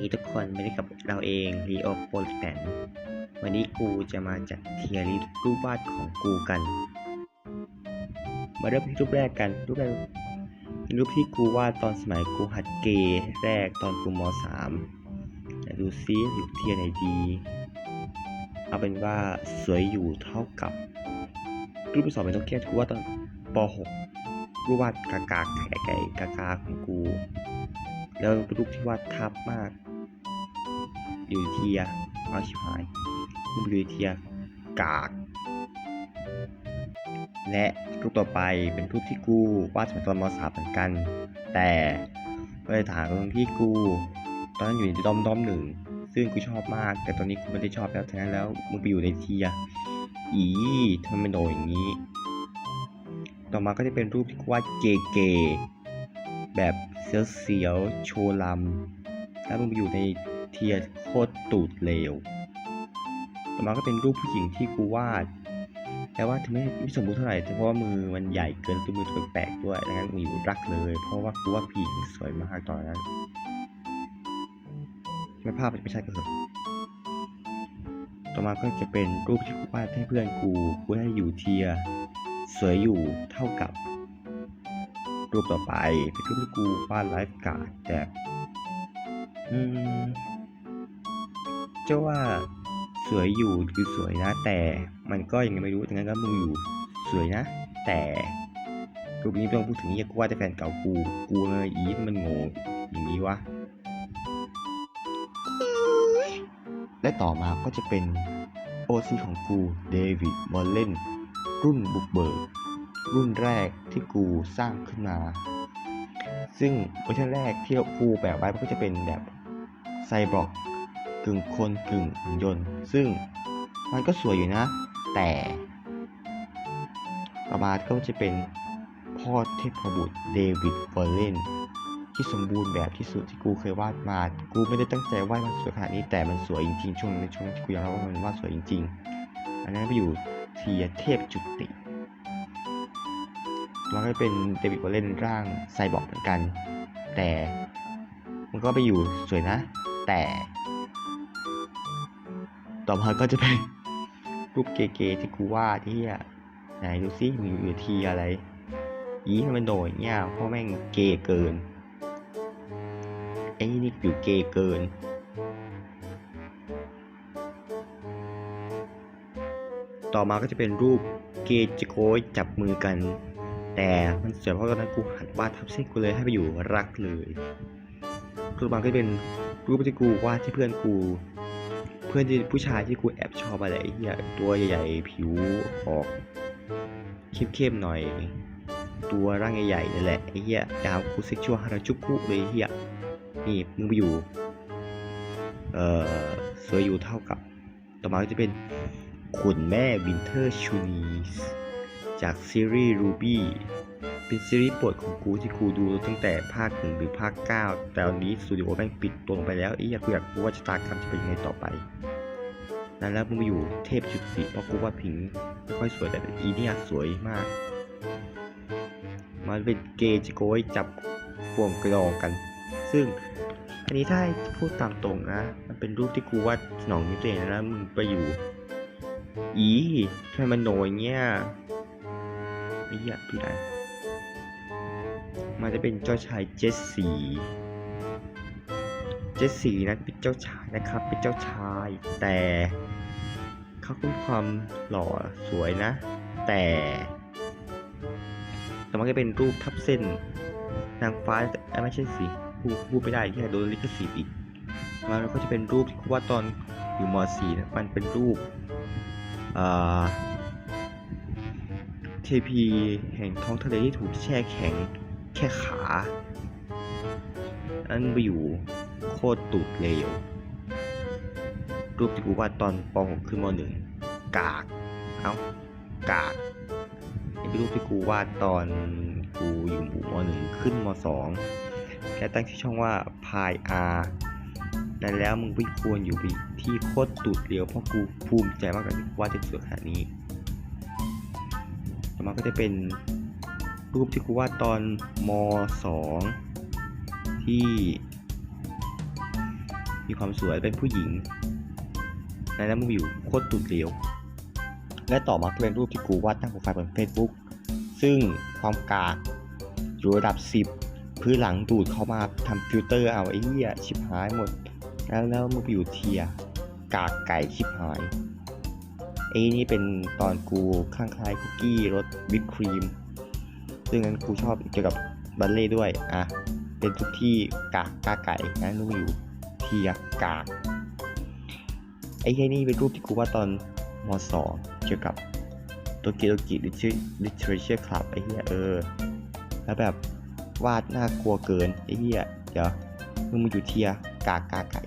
ดีทุกคนไม่ได้กับเราเองรีโอโปลิแตนวันนี้กูจะมาจัดเทียริสรูปวาดของกูกัน มาเริ่มที่รูปแรกกันรูปแรกเป็นรูปที่กูวาดตอนสมัยกูหัดเกย์แรกตอนกูมสามดูซิอยู่เทียไหนดี เอาเป็นว่าสวยอยู่เท่ากับ รูปที่สองเป็นนกแก้วกูวาดตอนป .6 รูปวาดกากาไก่ไก่กากาของกู แล้วเป็นรูปที่วาดทับมาก อยู่เทียเอาชิบหายรูปอยู่เทียกาก และรูปต่อไปเป็นรูปที่กูวาดสมัยตอนมสามเหมือนกัน แต่ก็เลยถามตรงที่กู ตอนนั้นอยู่ในดอมดอมหนึ่งซึ่งกูชอบมาก แต่ตอนนี้กูไม่ได้ชอบแล้วฉะนั้นแล้วมึงไปอยู่ในเทียอีทำไมโดนอย่างนี้ ต่อมาก็จะเป็นรูปที่กูวาดเกเกแบบเสียวเสียวๆโชว์ลำแล้วมึงไปอยู่ใน เทียโคตรตูดเลวต่อมาก็เป็นรูปผู้หญิงที่กูวาด แต่ว่าถึงไม่ไม่สมบูรณ์เท่าไหร่แต่เพราะว่ามือมันใหญ่เกินตัวมือตัวแปลกๆด้วยดังนั้นกูอยู่รักเลย เพราะว่ากูว่าผู้หญิงสวยมากตอนนั้นไม่ภาพมันไม่ใช่ก็เถอะต่อมาก็จะเป็นรูปที่กูวาดให้เพื่อนกู กูให้อยู่เทียสวยอยู่เท่ากับ รูปต่อไปเป็นรูปที่กูวาดไลฟ์การ์ดแต่อืม จะว่าสวยอยู่คือสวยนะ แต่มันก็ยังไงไม่รู้ดังนั้นก็มึงอยู่สวยนะ แต่รูปนี้ต้องพูดถึงเฮียกูว่าแต่แฟนเก่ากูกูเลยอีทมันโง่อย่างนี้วะและต่อมาก็จะเป็นโอซีของกูเดวิดบอลเลนรุ่นบุกเบิกรุ่นแรกที่กูสร้างขึ้นมา ซึ่งเวอร์ชันแรกที่กูแบบไว้มันก็จะเป็นแบบไซบอร์ก กึ่งคนกึ่งยนต์ ซึ่งมันก็สวยอยู่นะ แต่ต่อมาก็จะเป็นพ่อเทพบุตรเดวิดวอลเลนที่สมบูรณ์แบบที่สุดที่กูเคยวาดมา กูไม่ได้ตั้งใจวาดมันสวยขนาดนี้แต่มันสวยจริงๆช่วงในช่วงที่กูยอมรับว่ามันวาดสวยจริงๆ อันนั้นไปอยู่เทียเทพจุติมันก็เป็นเดวิดวอลเลนร่างไซบอร์กเหมือนกัน แต่มันก็ไปอยู่สวยนะ แต่ ต่อมาก็จะเป็นรูปเก๋ๆที่กูวาดที่อะไหนดูซิมีอยู่ทีอะไรยี้มันโดดเนี่ยเพราะแม่งเกย์เกินไอ้นี่อยู่เกย์เกิน ต่อมาก็จะเป็นรูปเกจิโกยจับมือกัน แต่มันเสวยเพราะตอนนั้นกูหัดวาดทับเส้นกูเลยให้ไปอยู่รักเลยรูปบาก็จะเป็นรูปที่กูวาดที่เพื่อนกู เพื่อนที่ผู้ชายที่กูแอบชอบอะไรเหี้ยตัวใหญ่ๆ ผิวออกเข้มๆหน่อย ตัวร่างใหญ่ๆนั่นแหละไอ้เหี้ยดาวกูเซ็กชวลฮาราจุกุเลยเหี้ยนี่มึงไปอยู่เอ่อสวยอยู่เท่ากับ ต่อมาก็จะเป็นขุนแม่วินเทอร์ชูนีสจากซีรีส์ Ruby เป็นซีรีส์โปรดของกูที่กูดูตั้งแต่ภาคหนึ่งหรือภาค 9 แต่ตอนนี้สตูดิโอแม่งปิดตัวลงไปแล้วอีอยากกูอยากรู้ว่าชะตากรรมจะเป็นยังไงต่อไปนั่นแล้วมึงมาอยู่เทพจุดสีเพราะกูว่าผิงไม่ค่อยสวยแต่อีเนี่ยสวยมาก มันเป็นเกย์จิโกยจับป่วงกระดองกัน ซึ่งอันนี้ถ้าพูดตามตรงนะ มันเป็นรูปที่กูวาดสนองนิดเองนะแล้วมึงไปอยู่ อีทำไมมันโหนอย่างเงี้ยไม่อยากพี่นะ มันจะเป็นเจ้าชายเจสซีเจสซีนะเป็นเจ้าชายนะครับ เป็นเจ้าชายแต่เขามีความหล่อสวยนะ แต่แต่มันก็เป็นรูปทับเส้น นางฟ้าไม่ใช่สิพูดพูดไม่ได้แค่โดนลิขสิทธิ์อีกมันก็จะเป็นรูปที่ว่าตอนอยู่ม .4 นะมันเป็นรูปอ่าเทพีแห่งท้องทะเลที่ถูกแช่แข็ง ค่ขาอันไปอยู่โคตรตูดเลวรูปที่กูวาดตอนป .6 ขึ้นม .1 กาก เอ้ากากนี่เป็นรูปที่กูวาดตอนกูอยู่หมู่ม .1 ขึ้นม .2 และตั้งที่อช่องว่าพายอานั่นแล้วมึงไม่ควรอยู่ที่โคตรตูดเลวเพราะกูภูมิใจมากกับที่กูวาดจะสวยขนาดนี้ ต่อมาก็จะเป็น รูปที่กูวาดตอนม 2 ที่ มีความสวยเป็นผู้หญิงในนั้นมึงอยู่โคตรตุ่นเหลวและต่อมาเป็นรูปที่กูวาดตั้งโปรไฟล์บน Facebook ซึ่งความกากอยู่ระดับ 10 พื้นหลังดูดเข้ามาทำฟิลเตอร์เอาไอ้เหี้ยชิบหายหมด แล้วแล้วมึงไปอยู่เทียกากไก่ชิบหายไอ้นี่เป็นตอนกูข้างคล้ายคุกกี้รสวิปครีม ซึ่งนั้นกูชอบเกี่ยวกับบัลเล่ด้วย อะ เป็นทุกที่กากกาไก่นั้นมึงอยู่เทียกาก ไอ้แค่นี้เป็นรูปที่กูว่าดตอนมสองเกี่ยวกับโตเกียวกิลิเทเรเชอร์คลับไอ้เหี้ยเออ แล้วแบบวาดน่ากลัวเกินไอ้เหี้ยเดี๋ยวมึงมาอยู่เทียกากกาไก่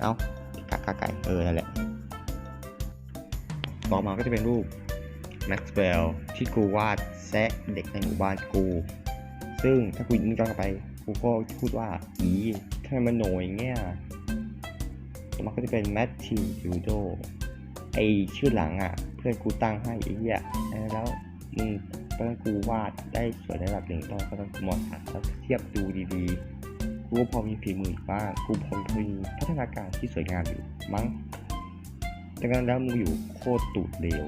เอ้ากากกาไก่เออนั่นแหละต่อมาก็จะเป็นรูป Maxwell ที่กูวาดแซะเด็กในหมู่บ้านกู ซึ่งถ้ากูนึกย้อนกลับไป กูก็พูดว่าอีทำไมมันโหนอย่างเงี้ยต่อมาก็จะเป็นแมทธิวยูโดไอชื่อหลังอะ เพื่อนกูตั้งให้ไอ้เหี้ยแล้วมึงตอนนั้นกูวาดได้สวยในระดับหนึ่งตอนตอนนั้นกูมอสามแล้วเทียบดูดีๆ กูพอมีฝีมือบ้างกูพอมีพัฒนาการที่สวยงามอยู่มั้งจากนั้นแล้วมึงอยู่โคตรตูดเร็ว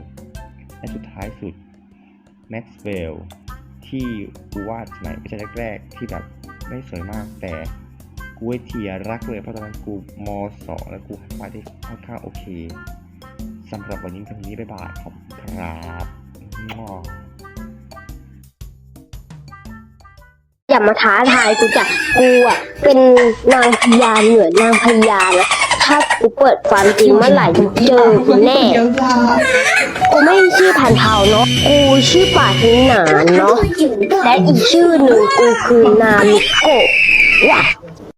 และสุดท้ายสุดแม็กซ์เวลล์ที่กูวาดสมัยไม่ใช่แรกๆ ที่แบบไม่สวยมากแต่กูเทียร์รักเลยเพราะตอนนั้นกูมสองแล้วกูวาดได้ค่อนข้างโอเคสำหรับวันนี้เท่านี้บ๊ายบายขอบคุณครับออย่ามาท้าทายกูจ้ะกูอะเป็นนางพญาเหนือนางพญานะ ถ้ากูเปิดความจริงเมื่อไหร่เจอกูแน่ กูไม่ชื่อพันเทาเนาะ กูชื่อป่าทินหนานเนาะ และอีกชื่อหนึ่งกูคือนามิโกะว่ะ